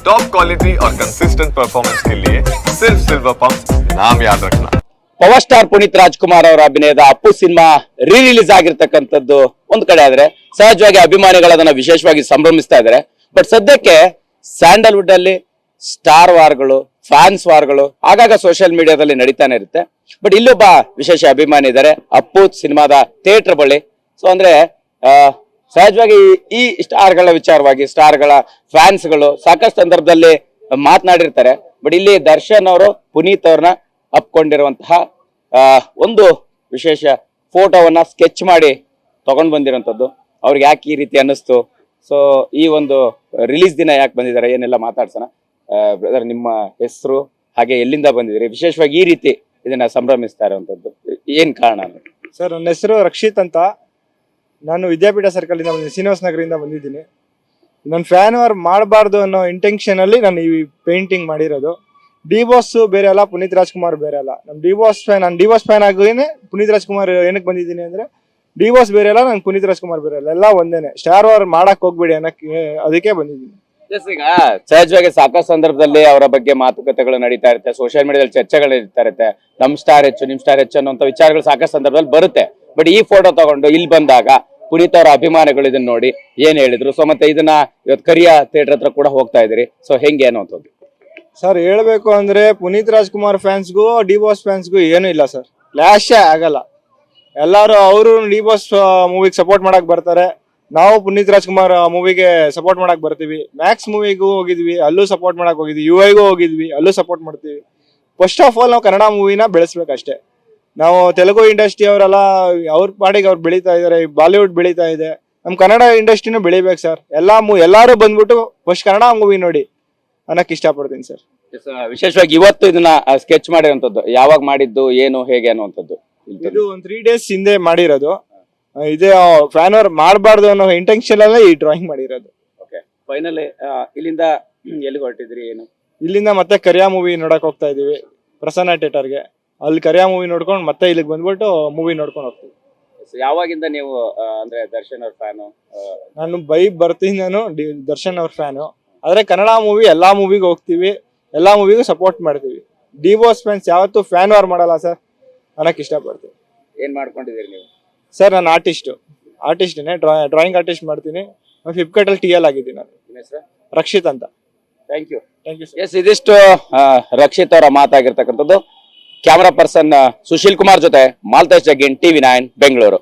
Top quality और consistent performance के लिए सिर्फ सिल्वर पंप नाम याद रखना ಪವರ್ ಸ್ಟಾರ್ ಪುನೀತ್ ರಾಜ್ಕುಮಾರ್ ಅವರ ಅಭಿನಯದ ಅಪ್ಪು ಸಿನಿಮಾ ರೀ ರಿಲೀಸ್ ಆಗಿರ್ತಕ್ಕಂಥದ್ದು ಒಂದ್ ಕಡೆ ಆದ್ರೆ ಸಹಜವಾಗಿ ಅಭಿಮಾನಿಗಳು ಅದನ್ನ ವಿಶೇಷವಾಗಿ ಸಂಭ್ರಮಿಸ್ತಾ ಇದ್ದಾರೆ ಬಟ್ ಸದ್ಯಕ್ಕೆ ಸ್ಯಾಂಡಲ್ವುಡ್ ಅಲ್ಲಿ ಸ್ಟಾರ್ ವಾರ್ಗಳು ಫ್ಯಾನ್ಸ್ ವಾರ್ಗಳು ಆಗಾಗ ಸೋಷಿಯಲ್ ಮೀಡಿಯಾದಲ್ಲಿ ನಡೀತಾನೆ ಇರುತ್ತೆ ಬಟ್ ಇಲ್ಲೊಬ್ಬ ವಿಶೇಷ ಅಭಿಮಾನಿ ಇದ್ದಾರೆ ಅಪ್ಪು ಸಿನಿಮಾದ ಥಿಯೇಟರ್ ಬಳಿ ಸೊ ಅಂದ್ರೆ ಆ, ಸಹಜವಾಗಿ ಈ ಸ್ಟಾರ್ಗಳ ವಿಚಾರವಾಗಿ ಸ್ಟಾರ್ಗಳ ಫ್ಯಾನ್ಸ್ಗಳು ಸಾಕಷ್ಟು ಸಂದರ್ಭದಲ್ಲಿ ಮಾತನಾಡಿರ್ತಾರೆ. ಬಟ್ ಇಲ್ಲಿ ದರ್ಶನ್ ಅವರು, ಪುನೀತ್ ಅವ್ರನ್ನ ಅಪ್ಕೊಂಡಿರುವಂತಹ ಒಂದು ವಿಶೇಷ ಫೋಟೋವನ್ನ ಸ್ಕೆಚ್ ಮಾಡಿ ತಗೊಂಡ್ ಬಂದಿರುವಂತದ್ದು ಅವ್ರಿಗೆ ಯಾಕೆ ಈ ರೀತಿ ಅನ್ನಿಸ್ತು? ಸೊ ಈ ಒಂದು ರಿಲೀಸ್ ದಿನ ಯಾಕೆ ಬಂದಿದ್ದಾರೆ? ಏನೆಲ್ಲ ಮಾತಾಡ್ಸೋಣ. ಬ್ರದರ್ ನಿಮ್ಮ ಹೆಸರು, ಹಾಗೆ ಎಲ್ಲಿಂದ ಬಂದಿದ್ದೀರಿ? ವಿಶೇಷವಾಗಿ ಈ ರೀತಿ ಇದನ್ನ ಸಂಭ್ರಮಿಸ್ತಾ ಇರುವಂತದ್ದು ಏನ್ ಕಾರಣ ಸರ್, ನನ್ನ ಹೆಸರು ರಕ್ಷಿತ್ ಅಂತ. ನಾನು ವಿದ್ಯಾಪೀಠ ಸರ್ಕಲ್ ಇಂದ ಶ್ರೀನಿವಾಸ ನಗರಿಂದ ಬಂದಿದ್ದೀನಿ. ನನ್ನ ಫ್ಯಾನ್ ವಾರ್ ಮಾಡಬಾರ್ದು ಅನ್ನೋ ಇಂಟೆನ್ಷನ್ ಅಲ್ಲಿ ನಾನು ಈ ಪೇಂಟಿಂಗ್ ಮಾಡಿರೋದು. ಡಿ ಬಾಸ್ ಬೇರೆ ಅಲ್ಲ, ಪುನೀತ್ ರಾಜ್ಕುಮಾರ್ ಬೇರೆ ಅಲ್ಲ. ನಮ್ಮ ಡಿ ಬಾಸ್ ಫ್ಯಾನ್ ನಾನು ಡಿ ಬಾಸ್ ಫ್ಯಾನ್ ಆಗೇನೆ ಪುನೀತ್ ರಾಜ್ಕುಮಾರ್ ಏನಕ್ಕೆ ಬಂದಿದ್ದೀನಿ ಅಂದ್ರೆ ಡಿ ಬಾಸ್ ಬೇರೆ ಅಲ್ಲ, ನಾನು ಪುನೀತ್ ರಾಜ್ಕುಮಾರ್ ಬೇರೆ ಅಲ್ಲ. ಎಲ್ಲ ಒಂದೇನೆ. ಸ್ಟಾರ್ ವಾರ್ ಮಾಡಕ್ ಹೋಗ್ಬೇಡಿ ಅನ್ನಕ್ಕೆ ಅದಕ್ಕೆ ಬಂದಿದ್ದೀನಿ. ಈಗ ಸಹಜವಾಗಿ ಸಾಕಷ್ಟು ಸಂದರ್ಭದಲ್ಲಿ ಅವರ ಬಗ್ಗೆ ಮಾತುಕತೆಗಳು ನಡೀತಾ ಇರುತ್ತೆ ಸೋಷಿಯಲ್ ಮೀಡಿಯಾದಲ್ಲಿ ಚರ್ಚೆಗಳು ನಡೀತಾ ಇರುತ್ತೆ. ನಮ್ ಸ್ಟಾರ್ ಹೆಚ್ಚು, ನಿಮ್ ಸ್ಟಾರ್ ಹೆಚ್ಚು ಅನ್ನೋ ವಿಚಾರಗಳು ಸಾಕಷ್ಟು ಸಂದರ್ಭದಲ್ಲಿ ಬರುತ್ತೆ. ಬಟ್ ಈ ಫೋಟೋ ತಗೊಂಡು ಇಲ್ಲಿ ಬಂದಾಗ ಪುನೀತ್ ಅವರ ಅಭಿಮಾನಿಗಳು ಇದನ್ನ ನೋಡಿ ಏನ್ ಹೇಳಿದ್ರು. ಸೊ ಮತ್ತೆ ಇದನ್ನ ಇವತ್ತು ಕರಿಯ ಥಿಯೇಟರ್ ಹತ್ರ ಕೂಡ ಹೋಗ್ತಾ ಇದ್ರಿ ಸೊ ಹೆಂಗೆ ಅನ್ನೋದು ಸರ್, ಹೇಳ್ಬೇಕು ಅಂದ್ರೆ ಪುನೀತ್ ರಾಜ್ಕುಮಾರ್ ಫ್ಯಾನ್ಸ್ಗೂ ಡಿ ಬಾಸ್ ಫ್ಯಾನ್ಸ್ಗೂ ಏನೂ ಇಲ್ಲ ಸರ್. ಲ್ಯಾಶೇ ಆಗಲ್ಲ. ಎಲ್ಲರೂ ಅವರು ಡಿ ಬಾಸ್ ಮೂವಿಗೆ ಸಪೋರ್ಟ್ ಮಾಡಕ್ ಬರ್ತಾರೆ. ನಾವು ಪುನೀತ್ ರಾಜ್ಕುಮಾರ್ ಮೂವಿಗೆ ಸಪೋರ್ಟ್ ಮಾಡಕ್ ಬರ್ತೀವಿ. ಮ್ಯಾಕ್ಸ್ ಮೂವಿಗೂ ಹೋಗಿದ್ವಿ, ಅಲ್ಲೂ ಸಪೋರ್ಟ್ ಮಾಡಕ್ ಹೋಗಿದ್ವಿ. ಯು ಐಗೂ ಹೋಗಿದ್ವಿ, ಅಲ್ಲೂ ಸಪೋರ್ಟ್ ಮಾಡ್ತೀವಿ. ಫಸ್ಟ್ ಆಫ್ ಆಲ್ ನಾವು ಕನ್ನಡ ಮೂವಿನ ಬೆಳೆಸ್ಬೇಕಷ್ಟೇ. ನಾವು ತೆಲುಗು ಇಂಡಸ್ಟ್ರಿ ಅವರೆಲ್ಲ ಅವ್ರ ಪಾಡಿಗೆ ಅವ್ರು ಬೆಳೀತಾ ಇದಾರೆ ಬಾಲಿವುಡ್ ಬೆಳೀತಾ ಇದೆ. ನಮ್ ಕನ್ನಡ ಇಂಡಸ್ಟ್ರಿನೂ ಬೆಳಿಬೇಕು ಸರ್. ಎಲ್ಲಾ ಮೂ ಎಲ್ಲಾರು ಬಂದ್ಬಿಟ್ಟು ಫಸ್ಟ್ ಕನ್ನಡ ಮೂವಿ ನೋಡಿ ಅನ್ನಕ್ ಇಷ್ಟಪಡ್ತೀನಿ ಸರ್. ವಿಶೇಷವಾಗಿ ಇವತ್ತು ಇದನ್ನ ಸ್ಕೆಚ್ ಮಾಡಿರುವಂತದ್ದು ಯಾವಾಗ ಮಾಡಿದ್ದು ಏನು ಹೇಗೆ ಅನ್ನುವಂಥದ್ದು. ಇದು ಒಂದ್ ತ್ರೀ ಡೇಸ್ ಹಿಂದೆ ಮಾಡಿರೋದು. ಇದೆ ಇದೇ ಫ್ಯಾನ್ ಅವರ್ ಮಾಡಬಾರ್ದು ಅನ್ನೋ ಇಂಟೆನ್ಷನ್ ಅಲ್ಲೇ ಈ ಡ್ರಾಯಿಂಗ್ ಮಾಡಿರೋದು. ಫೈನಲಿ ಇಲ್ಲಿಂದ ಎಲ್ಲಿಗೆ ಹೊರಟಿದ್ರಿ ಏನು? ಇಲ್ಲಿಂದ ಮತ್ತೆ ಕರಿಯಾ ಮೂವಿ ನೋಡಕ್ ಹೋಗ್ತಾ ಇದೀವಿ ಪ್ರಸನ್ನ ಥಿಯೇಟರ್ಗೆ ಅಲ್ಲಿ ಕರಿಯ ಮೂವಿ ನೋಡ್ಕೊಂಡು ಮತ್ತೆ ಇಲ್ಲಿಗೆ ಬಂದ್ಬಿಟ್ಟು ಮೂವಿ ನೋಡ್ಕೊಂಡು ಹೋಗ್ತೀವಿ. So, ಯಾವಾಗಿಂದ ನೀವು ಆ, ಅಂದ್ರೆ ದರ್ಶನ್ ಅವ್ರ ಫ್ಯಾನು ನಾನು ಬೈ ಬರ್ತೀನಿ ನಾನು ದರ್ಶನ್ ಅವ್ರ ಫ್ಯಾನು. ಆದ್ರೆ ಕನ್ನಡ ಮೂವಿ ಎಲ್ಲಾ ಮೂವಿಗೆ ಹೋಗ್ತೀವಿ. ಎಲ್ಲಾ ಮೂವಿಗೂ ಸಪೋರ್ಟ್ ಮಾಡ್ತೀವಿ. ಡಿವೋರ್ಸ್ ಫ್ಯಾನ್ಸ್ ಯಾವತ್ತೂ ಫ್ಯಾನ್ ವಾರ್ ಮಾಡಲ್ಲ ಸರ್. ಅನ್ನಕ್ ಇಷ್ಟಪಡ್ತೀನಿ. ಏನ್ ಮಾಡ್ಕೊಂಡಿದ್ದೀರಿ ನೀವು? ಸರ್ ನಾನು ಆರ್ಟಿಸ್ಟು ಆರ್ಟಿಸ್ಟೇ ಡ್ರಾಯಿಂಗ್ ಆರ್ಟಿಸ್ಟ್ ಮಾಡ್ತೀನಿ. ಫ್ಲಿಪ್ಕಾರ್ಟಲ್ಲಿ ಟಿ ಎಲ್ ಆಗಿದ್ದೀನಿ ನಾನು. ನಿಮ್ಮ ಹೆಸರು? ರಕ್ಷಿತ್ ಅಂತ. Thank you thank you sir yes ಇದಿಷ್ಟು ಆ, ರಕ್ಷಿತ್ ಅವರ ಮಾತಾಗಿರ್ತಕ್ಕಂಥದ್ದು. ಕ್ಯಾಮರಾ ಪರ್ಸನ್ ಸುಶೀಲ್ ಕುಮಾರ್ ಜೊತೆ ಮಾಲ್ತೇಶ್ ಜಗ್ಗಿನ್ ಟಿವಿ ನೈನ್ ಬೆಂಗಳೂರು